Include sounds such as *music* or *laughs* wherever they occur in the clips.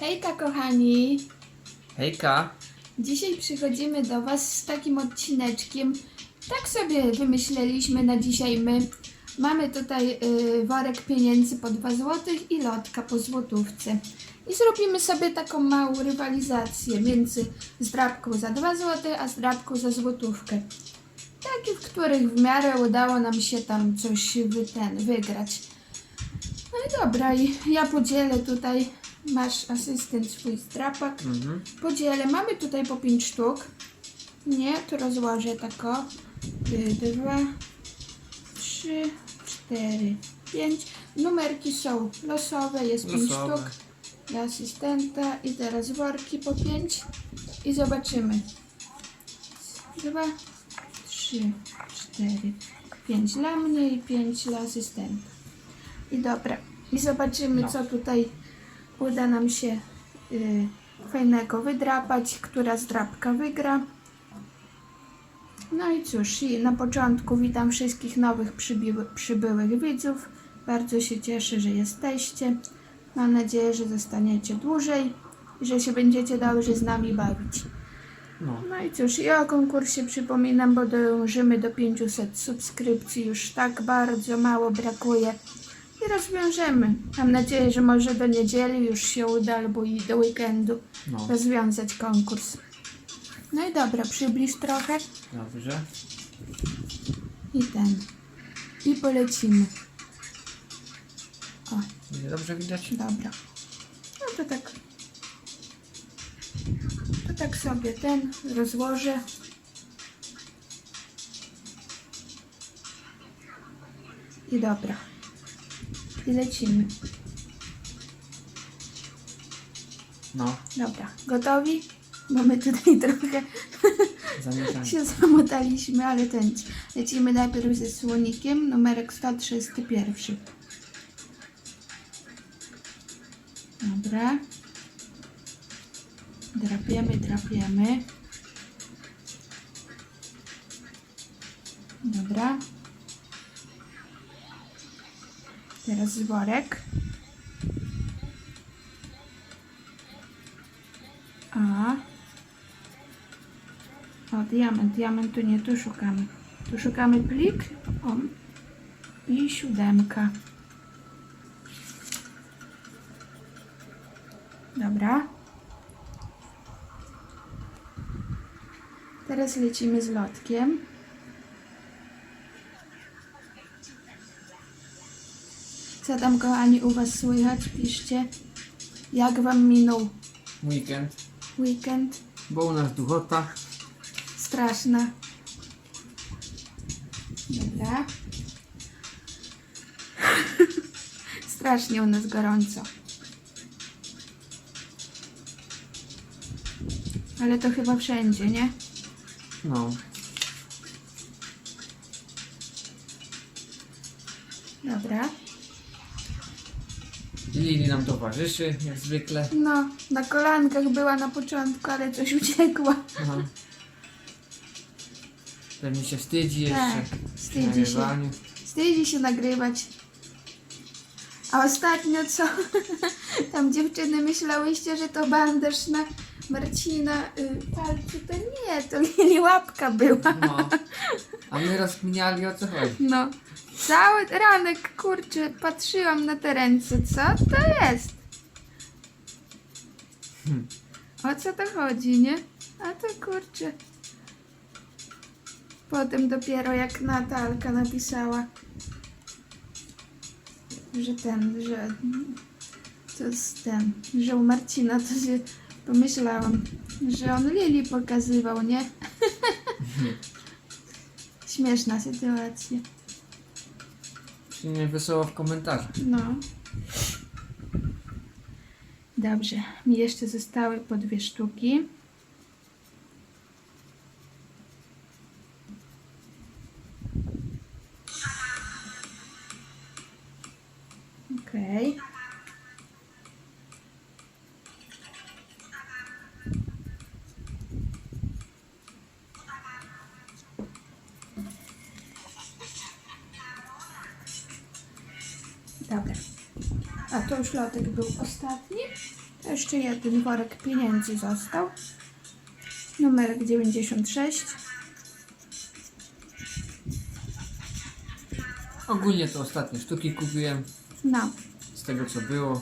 Hejka kochani! Hejka. Dzisiaj przychodzimy do Was z takim odcineczkiem. Tak sobie wymyśleliśmy na dzisiaj my. Mamy tutaj y, worek pieniędzy po 2 zł i lotka po złotówce. I zrobimy sobie taką małą rywalizację między zdrabką za 2 zł, a zdrabką za złotówkę. Takie, w których w miarę udało nam się tam coś wy, ten, wygrać. No i dobra, i ja podzielę tutaj, masz asystent swój zdrapak. Mhm. Podzielę. Mamy tutaj po 5 sztuk. Nie, to rozłożę tak o. Y, Dwa, trzy, cztery, pięć. Numerki są losowe, jest 5 Losowe. sztuk dla asystenta i teraz worki po 5 i zobaczymy. Dwa, trzy, cztery, pięć dla mnie i pięć dla asystenta. I dobra. I zobaczymy, No. co tutaj uda nam się y, fajnego wydrapać, która zdrapka wygra. No i cóż, i na początku witam wszystkich nowych przybyłych widzów. Bardzo się cieszę, że jesteście. Mam nadzieję, że zostaniecie dłużej i że się będziecie dobrze z nami bawić. No. No i cóż, i o konkursie przypominam, bo dążymy do 500 subskrypcji. Już tak bardzo mało brakuje. I rozwiążemy. Mam nadzieję, że może do niedzieli już się uda, albo i do weekendu No. rozwiązać konkurs. No i dobra, przybliż trochę Dobrze. i ten. I polecimy. O, Będzie dobrze widać? dobra. No to tak. To tak sobie ten rozłożę. I dobra. I lecimy. No. Dobra, gotowi? Bo my tutaj *laughs* trochę Zamieszanie. się zamotaliśmy, ale ten. Lecimy najpierw ze słonikiem, numerek 131. Dobra. Drapiemy, drapiemy. Dobra. Teraz worek. A. O, diament, diamentu nie, tu szukamy. Tu szukamy plik. O. I siódemka. Dobra. Teraz lecimy z lotkiem. Co tam kochani u Was słychać? Piszcie. Jak Wam minął Weekend. weekend? Bo u nas duchota. Straszna. Dobra. *laughs* Strasznie u nas gorąco. Ale to chyba wszędzie, nie? No. Dobra. Lili nam towarzyszy, jak zwykle. No, na kolankach była na początku, ale coś uciekła. Aha. Pewnie się wstydzi jeszcze. Tak, przy wstydzi się. nagrywaniu. Wstydzi się nagrywać. A ostatnio co? *laughs* Tam dziewczyny myślałyście, że to bandaż na Marcina y, palcu. To nie, to *laughs* Lili łapka była. No. A my rozkminiali o co chodzi. No. Cały ranek, kurczę, patrzyłam na te ręce. Co to jest? Hmm. O co to chodzi, nie? A to kurczę. Potem dopiero jak Natalka napisała, że ten, że to jest ten, że u Marcina to się pomyślałam, że on Lili pokazywał, nie? *laughs* Śmieszna sytuacja. Czy nie wesoło w komentarzach. No. Dobrze. Mi jeszcze zostały po dwie sztuki. Okej. Dobra. A to już lotek był ostatni. To jeszcze jeden worek pieniędzy został. Numerek 96. Ogólnie to ostatnie sztuki kupiłem No, z tego co było.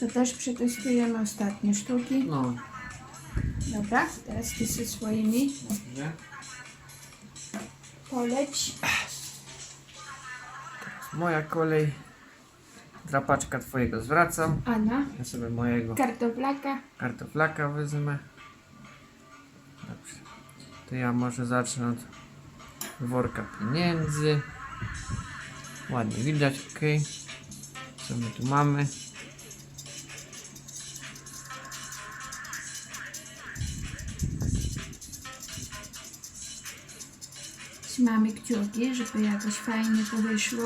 to też przetestujemy ostatnie sztuki. No, Dobra, teraz ty ze swoimi dobrze. poleć. Moja kolej. Drapaczka twojego zwracam. Anna, Ja sobie mojego kartoflaka. kartoflaka wezmę. Dobrze. To ja może zacznę od worka pieniędzy. Ładnie widać, ok. Co my tu mamy? Trzymamy kciuki, żeby jakoś fajnie to wyszło.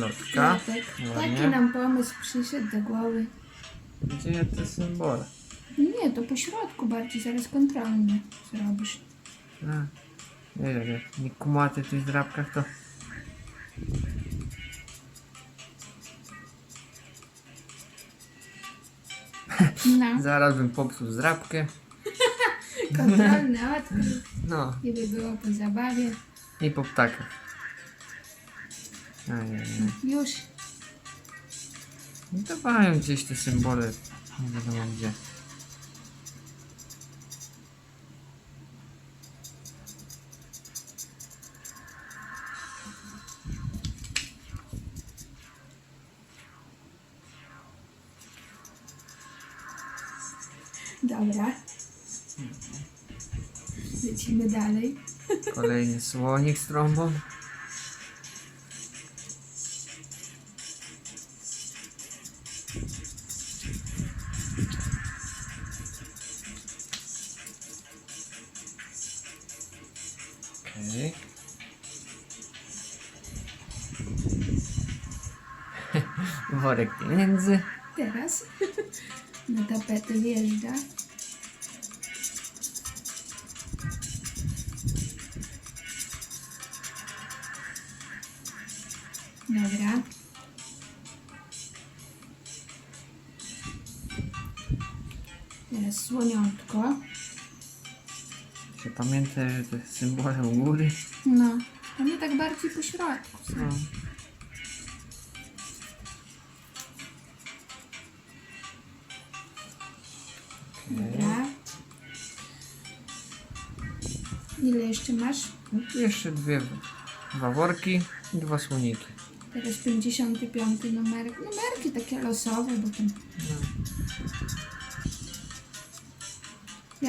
Lotka. Taki Ładnie. nam pomysł przyszedł do głowy. Gdzie te symbole? Nie, to po środku bardziej, zaraz kontrolnie zrobisz. A, nie wiem, jak nie kumaty w tych drapkach to No, *laughs* zaraz bym popsuł zdrapkę. *laughs* kontrolny odkrył. No, I by było po zabawie. i po ptakach. Ajajaj. Już. No to mają gdzieś te symbole. Nie wiadomo gdzie. Dobra. Lecimy dalej. Kolejny słonik z trąbą. Okej. *laughs* Worek pieniędzy. Teraz *laughs* na tapetę wjeżdża. Dobra. Teraz słoniątko. Się pamięta, że te symbole u góry. No, to nie tak bardziej po środku. No. Dobra. Ile jeszcze masz? No tu jeszcze dwie, dwa worki i dwa słoniki. Teraz 55 numerek. Numerki takie losowe, bo tam No.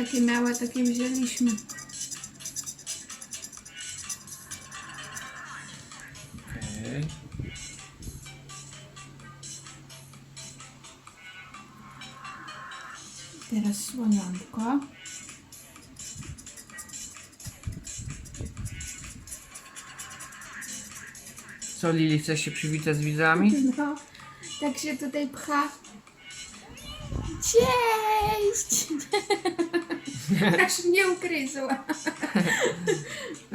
Jakie miała, takie wzięliśmy. Teraz słoniątko. Co Lili, chcesz się przywitać z widzami? No, tak się tutaj pcha. Cześć! *laughs* Aż mnie ukryzła.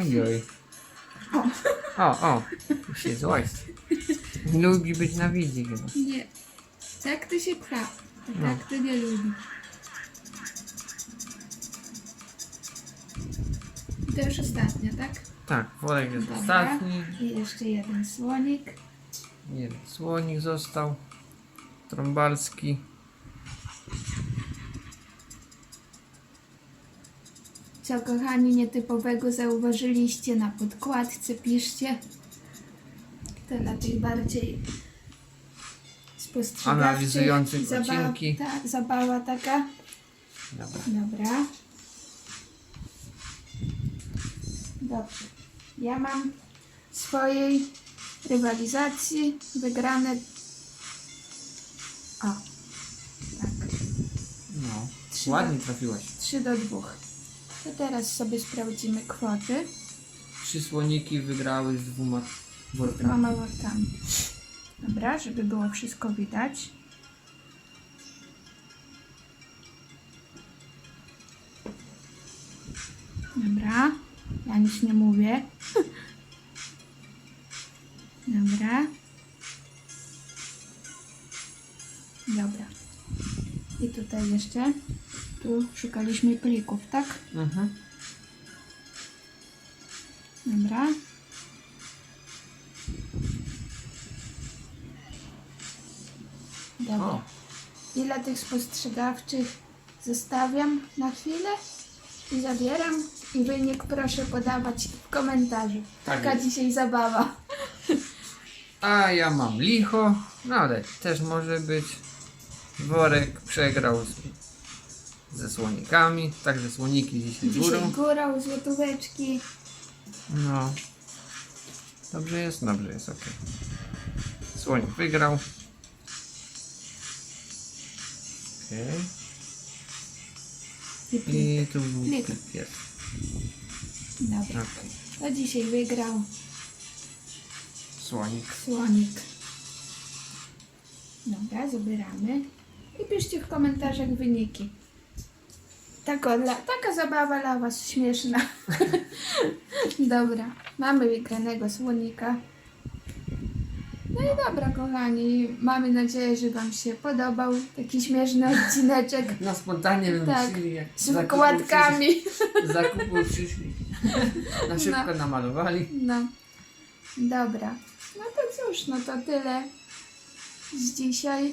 Ojoj. O, O, już jest złość. Lubi być na widzi chyba. nie. Tak to się pcha. A No. tak to nie lubi. I to już ostatnia, tak? Tak, worek jest Dobra. ostatni. I jeszcze jeden słonik. Jeden słonik został. Trąbalski. Co kochani nietypowego zauważyliście na podkładce, piszcie. To dla tych bardziej spostrzegawczych. Analizujących Zabawa- odcinki. Ta, zabawa taka. Dobra. Dobra. Dobrze. Ja mam w swojej rywalizacji wygrane. O. Tak. No. Trzy Ładnie trafiłaś. 3 do 2. To teraz sobie sprawdzimy kwoty. Trzy słoniki wygrały z dwoma workami. Dwoma workami. Dobra, żeby było wszystko widać. Dobra. Ja nic nie mówię. *laughs* Dobra. Dobra. I tutaj jeszcze. Tu szukaliśmy plików, tak? Mhm. Dobra. Dobra. O, Ile tych spostrzegawczych zostawiam na chwilę i zabieram i wynik proszę podawać w komentarzu. Tak Taka jest. dzisiaj zabawa. a ja mam licho, no ale też może być. Worek przegrał z, ze słonikami, także słoniki dzisiaj Dzisiaj górą. górą, złotóweczki. No. Dobrze jest, dobrze jest, ok. Słonik wygrał. Okej. I plik. I tu był Plik. plik jest. Dobra. Okej. To dzisiaj wygrał Słonik. słonik. Dobra, zabieramy. I piszcie w komentarzach wyniki. Taka, dla, taka zabawa dla Was śmieszna. *laughs* dobra, mamy wygranego słonika. No i dobra, kochani, mamy nadzieję, że Wam się podobał taki śmieszny odcineczek Na spontanie Tak. wymyślili jak z przyszli- Zakupy przyszli. *laughs* Na szybko No. namalowali. No, dobra. No to cóż, no to tyle z dzisiaj.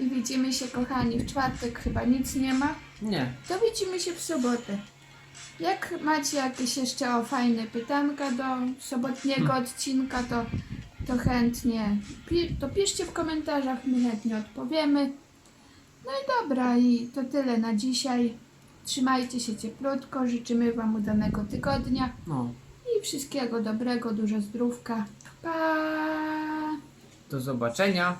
I widzimy się, kochani, w czwartek chyba nic nie ma. Nie. To widzimy się w sobotę. Jak macie jakieś jeszcze o fajne pytanka do sobotniego odcinka, to, to chętnie pi- to piszcie w komentarzach, my chętnie odpowiemy. No i dobra, i to tyle na dzisiaj. Trzymajcie się cieplutko, życzymy Wam udanego tygodnia No. i wszystkiego dobrego, dużo zdrówka. Pa! Do zobaczenia.